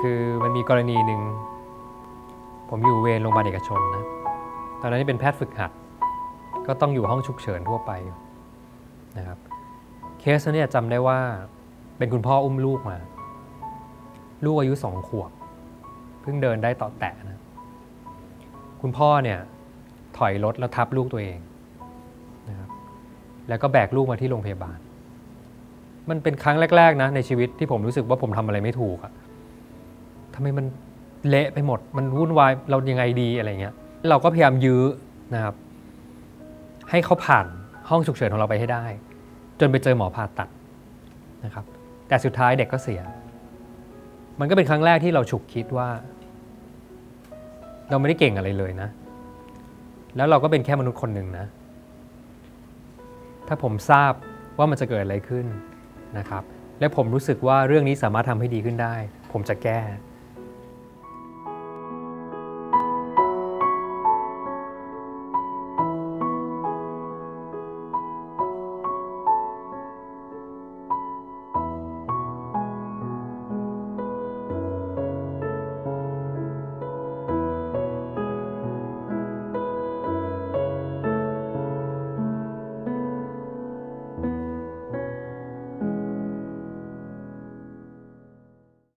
คือมันมีกรณีหนึ่ง ผมอยู่เวรโรงพยาบาลเอกชนนะ ตอนนั้นเป็นแพทย์ฝึกหัด ก็ต้องอยู่ห้องฉุกเฉินทั่วไปนะครับ เคสนั้นเนี่ยจำได้ว่าเป็นคุณพ่ออุ้มลูกมา ลูกอายุสองขวบ เพิ่งเดินได้ต่อแตะนะ คุณพ่อเนี่ยถอยรถแล้วทับลูกตัวเองนะครับ แล้วก็แบกลูกมาที่โรงพยาบาล มันเป็นครั้งแรก ๆ นะในชีวิตที่ผมรู้สึกว่าผมทำอะไรไม่ถูกอะ ทำไมมันเละไปหมด มันวุ่นวายเรายังไงดีอะไรเงี้ย เราก็พยายามยื้อนะครับ ให้เขาผ่านห้องฉุกเฉินของเราไปให้ได้ จนไปเจอหมอผ่าตัดนะครับ แต่สุดท้ายเด็กก็เสีย มันก็เป็นครั้งแรกที่เราฉุกคิดว่า เราไม่ได้เก่งอะไรเลยนะ แล้วเราก็เป็นแค่มนุษย์คนหนึ่งนะ ถ้าผมทราบว่ามันจะเกิดอะไรขึ้นนะครับ และผมรู้สึกว่าเรื่องนี้สามารถทำให้ดีขึ้นได้ ผมจะแก้